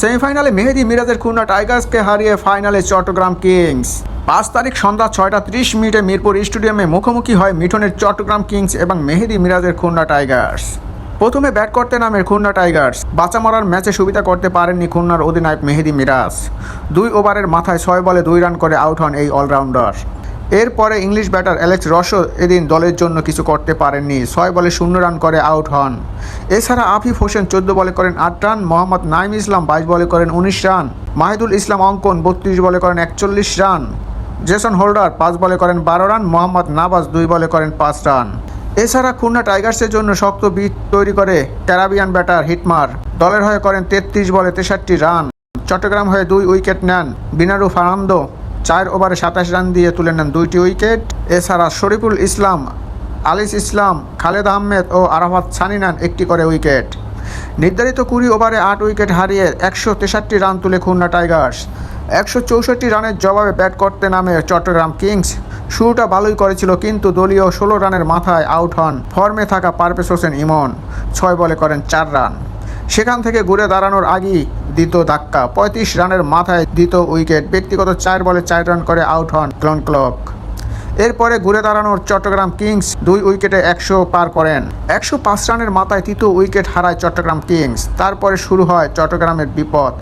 সেমিফাইনালে মেহেদি মিরাজের খুলনা টাইগার্সকে হারিয়ে ফাইনালে চট্টগ্রাম কিংস। পাঁচ তারিখ সন্ধ্যা ছয়টা ত্রিশ মিনিটে মিরপুর স্টেডিয়ামে মুখোমুখি হয় মিঠনের চট্টগ্রাম কিংস এবং মেহেদি মিরাজের খুলনা টাইগার্স। প্রথমে ব্যাট করতে নামে খুলনা টাইগার্স। বাঁচা মারার ম্যাচে সুবিধা করতে পারেননি খুলনার অধিনায়ক মেহেদি মিরাজ। দুই ওভারের মাথায় ছয় বলে দুই রান করে আউট হন এই অলরাউন্ডার। এরপরে ইংলিশ ব্যাটার অ্যালেক্স রসো এদিন দলের জন্য কিছু করতে পারেননি। ছয় বলে শূন্য রান করে আউট হন। এছাড়া আফিফ হোসেন চোদ্দ বলে করেন আট রান, মোহাম্মদ নাইম ইসলাম বাইশ বলে করেন উনিশ রান, মাহিদুল ইসলাম অঙ্কন বত্রিশ বলে করেন একচল্লিশ রান, জেসন হোল্ডার পাঁচ বলে করেন বারো রান, মোহাম্মদ নাবাজ দুই বলে করেন পাঁচ রান। এছাড়া খুলনা টাইগার্সের জন্য শক্ত বিট তৈরি করে ক্যারাবিয়ান ব্যাটার হিটমার, দলের হয়ে করেন তেত্রিশ বলে তেষট্টি রান, চট্টগ্রাম হয়ে দুই উইকেট নেন বিনারু ফার্নান্দো চার ওভারে সাতাশ রান দিয়ে তুলে নেন দুইটি উইকেট। এছাড়া শরীফুল ইসলাম, আলিস ইসলাম, খালেদ আহমেদ ও আরাফাত সানি নেন একটি করে উইকেট। নির্ধারিত কুড়ি ওভারে আট উইকেট হারিয়ে একশো তেষট্টি রান তুলে খুলনা টাইগার্স। একশো চৌষট্টি রানের জবাবে ব্যাট করতে নামে চট্টগ্রাম কিংস। শুরুটা ভালোই করেছিল, কিন্তু দলীয় ষোলো রানের মাথায় আউট হন। ফর্মে থাকা পারভেজ হোসেন ইমন, ছয় বলে করেন চার রান। সেখান থেকে ঘুরে দাঁড়ানোর আগেই দ্বিতীয় ধাক্কা। পঁয়ত্রিশ রানের মাথায় দ্বিতীয় উইকেট। ব্যক্তিগত চার বলে চার রান করে আউট হন ক্লন ক্লক। এরপরে ঘুরে দাঁড়ানোর চট্টগ্রাম কিংস দুই উইকেটে একশো পার করেন। একশো পাঁচ রানের মাথায় তৃতীয় উইকেট হারায় চট্টগ্রাম কিংস। তারপরে শুরু হয় চট্টগ্রামের বিপদ।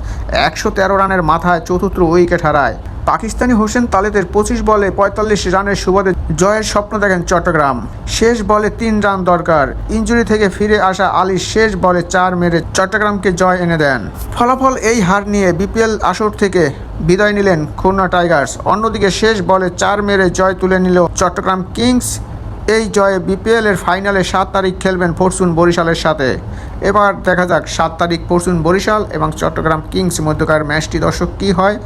একশো তেরো রানের মাথায় চতুর্থ উইকেট হারায়। পাকিস্তানি হোসেন তালেদের পঁচিশ বলে পঁয়তাল্লিশ রানের সুবাদে জয়ের স্বপ্ন দেখেন চট্টগ্রাম। শেষ বলে তিন রান দরকার। ইঞ্জুরি থেকে ফিরে আসা আলী শেষ বলে চার মেরে চট্টগ্রামকে জয় এনে দেন। ফলাফল এই হার নিয়ে বিপিএল আসর থেকে বিদায় নিলেন খুলনা টাইগার্স। অন্যদিকে শেষ বলে চার মেরে জয় তুলে নিল চট্টগ্রাম কিংস। এই জয়ে বিপিএলের ফাইনালে সাত তারিখ খেলবেন ফরচুন বরিশালের সাথে। এবার দেখা যাক সাত তারিখ ফরচুন বরিশাল এবং চট্টগ্রাম কিংস মধ্যকার ম্যাচটি দর্শক কী হয়,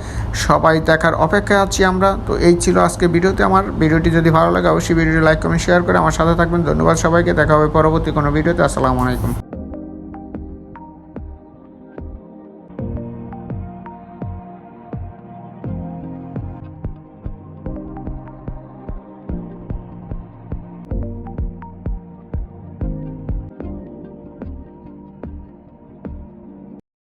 সবাই দেখার অপেক্ষায় আছি আমরা। তো এই ছিল আজকে ভিডিওতে আমার। ভিডিওটি যদি ভালো লাগে, অবশ্যই ভিডিওটি লাইক, কমেন্ট, শেয়ার করে আমার সাথে থাকবেন। ধন্যবাদ সবাইকে। দেখা হবে পরবর্তী কোনো ভিডিওতে। আসসালামু আলাইকুম।